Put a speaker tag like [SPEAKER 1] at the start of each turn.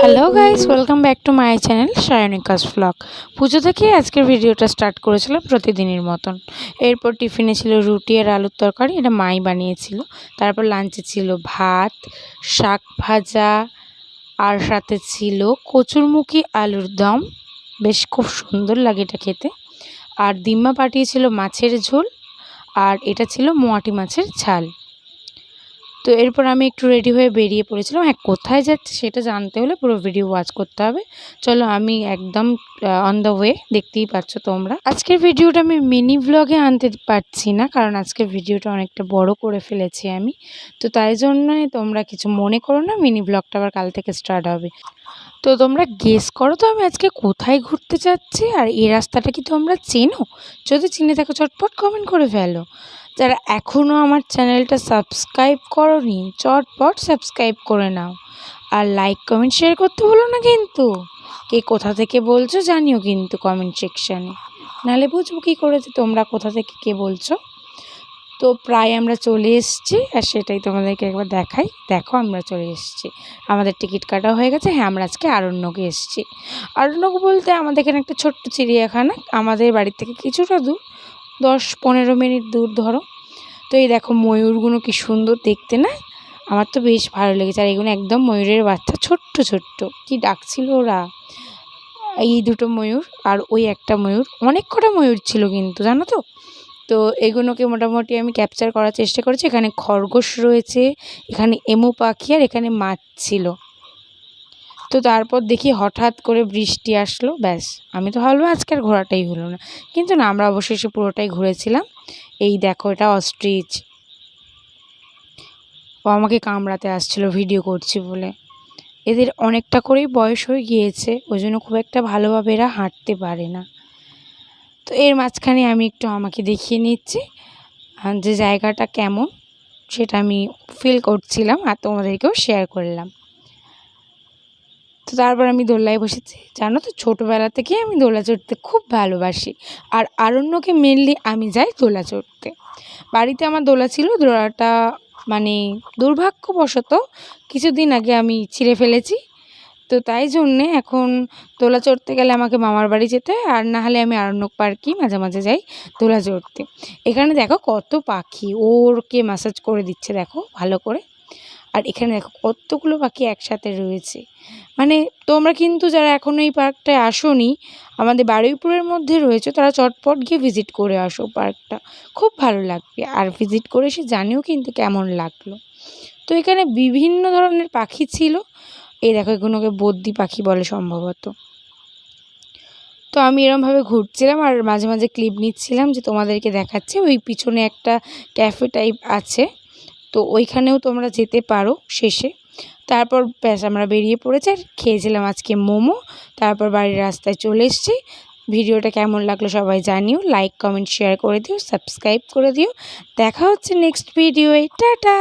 [SPEAKER 1] Hello guys welcome back to my channel Sayanika's vlog Pujo থেকে আজকের ভিডিওটা start করেছিলাম প্রতিদিনের মতন। এরপর টিফিনে ছিল রুটি আর আলুর তরকারি, এটা মাই বানিয়েছিল। তারপর লাঞ্চে ছিল ভাত, শাক ভাজা, আর সাথে ছিল কচুরমুখী আলুর দম। বেশ খুব সুন্দর লাগে এটা খেতে। আর দিম্মা পাঠিয়েছিল মাছের ঝোল, আর এটা ছিল মোয়াটি মাছের ঝাল। তো এরপর আমি একটু রেডি হয়ে বেরিয়ে পড়েছিলাম। হ্যাঁ কোথায় যাচ্ছে সেটা জানতে হলে পুরো ভিডিও ওয়াচ করতে হবে। চলো আমি একদম অন দ্য ওয়ে দেখতেই পাচ্ছ তোমরা। আজকের ভিডিওটা আমি মিনি ব্লগে আনতে পারছি না, কারণ আজকের ভিডিওটা অনেকটা বড় করে ফেলেছি আমি। তো তাই জন্যই তোমরা কিছু মনে করো না মিনি ব্লগটা আবার কাল থেকে স্টার্ট হবে। তো তোমরা গেস করো তো আমি আজকে কোথায় ঘুরতে যাচ্ছি, আর এই রাস্তাটা কি তোমরা চেনো? যদি চিনে থাকো, চটপট কমেন্ট করে ফেলো। যারা এখনও আমার চ্যানেলটা সাবস্ক্রাইব করনি, চটপট সাবস্ক্রাইব করে নাও। আর লাইক কমেন্ট শেয়ার করতে বলো না কিন্তু। কে কোথা থেকে বলছো জানিও কিন্তু কমেন্ট সেকশানে নাহলে বুঝব কী করেছে, তোমরা কোথা থেকে কে বলছো। তো প্রায় আমরা চলে এসেছি, আর সেটাই তোমাদেরকে একবার দেখাই। দেখো আমরা চলে এসেছি। আমাদের টিকিট কাটা হয়ে গেছে হ্যাঁ আমরা আজকে আরণ্যকে এসেছি। আরণ্যক বলতে আমাদের এখানে একটা ছোট্ট চিড়িয়াখানা, আমাদের বাড়ির থেকে কিছুটা দূর। দশ পনেরো মিনিট দূর ধরো। তো এই দেখো ময়ূরগুলো কি সুন্দর দেখতে না? আমার তো বেশ ভালো লেগেছে। আর এগুলো একদম ময়ূরের বাচ্চা, ছোট্ট ছোট্ট। কি ডাকছিল ওরা? এই দুটো ময়ূর আর ওই একটা ময়ূর। অনেক কটা ময়ূর ছিল কিন্তু, জানো তো? তো এগুলোকে মোটামুটি আমি ক্যাপচার করার চেষ্টা করেছি। এখানে খরগোশ রয়েছে, এখানে এমু পাখি আর এখানে মাছ ছিল। তো তারপর দেখি হঠাৎ করে বৃষ্টি আসলো, ব্যাস। আমি তো ভাবলাম আজকে আর ঘোরাটাই হলো না। কিন্তু না, আমরা অবশেষে পুরোটাই ঘুরেছিলাম। এই দেখো, এটা অস্ট্রিচ। ও আমাকে কামড়াতে আসছিল, ভিডিও করছি বলে। এদের অনেকটা করেই বয়স হয়ে গিয়েছে, ওই জন্য খুব একটা ভালোভাবে এরা হাঁটতে পারে না। তো এর মাঝখানে আমি একটু আমাকে দেখিয়ে নিচ্ছি যে জায়গাটা কেমন, সেটা আমি ফিল করছিলাম আর তোমাদেরকেও শেয়ার করলাম। তো তারপর আমি দোলায় বসেছি। জানো তো ছোটোবেলা থেকে আমি দোলা চড়তে খুব ভালোবাসি। আর আরণ্যকে মেনলি আমি যাই দোলা চড়তে। বাড়িতে আমার দোলা ছিল দোলাটা মানে দুর্ভাগ্যবশত কিছুদিন আগে আমি ছিঁড়ে ফেলেছি। তো তাই জন্যে এখন দোলা চড়তে গেলে আমাকে মামার বাড়ি যেতে হয়, আর না হলে আমি আরণ্যক পার্কেই মাঝে মাঝে যাই দোলা চড়তে। এখানে দেখো কত পাখি, ওরকে ম্যাসাজ করে দিচ্ছে, দেখো ভালো করে। আর এখানে দেখো কতগুলো পাখি একসাথে রয়েছে। মানে তোমরা কিন্তু যারা এখনও এই পার্কটায় আসোনি, আমাদের বারুইপুরের মধ্যে রয়েছে, তারা চটপট গিয়ে ভিজিট করে আসো পার্কটা। খুব ভালো লাগবে। আর ভিজিট করে সে জানিও কিন্তু কেমন লাগল। তো এখানে বিভিন্ন ধরনের পাখি ছিল। এই দেখো, এগুলোকে বদ্যি পাখি বলে সম্ভবত। তো আমি এরমভাবে ঘুরছিলাম আর মাঝে মাঝে ক্লিপ নিচ্ছিলাম যে তোমাদেরকে দেখাচ্ছে। ওই পিছনে একটা ক্যাফে টাইপ আছে। তো ওইখানেও তোমরা যেতে পারো শেষে। তারপর ব্যাস আমরা বেরিয়ে পড়েছি আর খেয়েছিলাম আজকে মোমো। তারপর বাড়ির রাস্তায় চলে এসেছি। ভিডিওটা কেমন লাগল সবাই জানিও। লাইক কমেন্ট শেয়ার করে দিও সাবস্ক্রাইব করে দিও। দেখা হচ্ছে নেক্সট ভিডিওয়ে টাটা!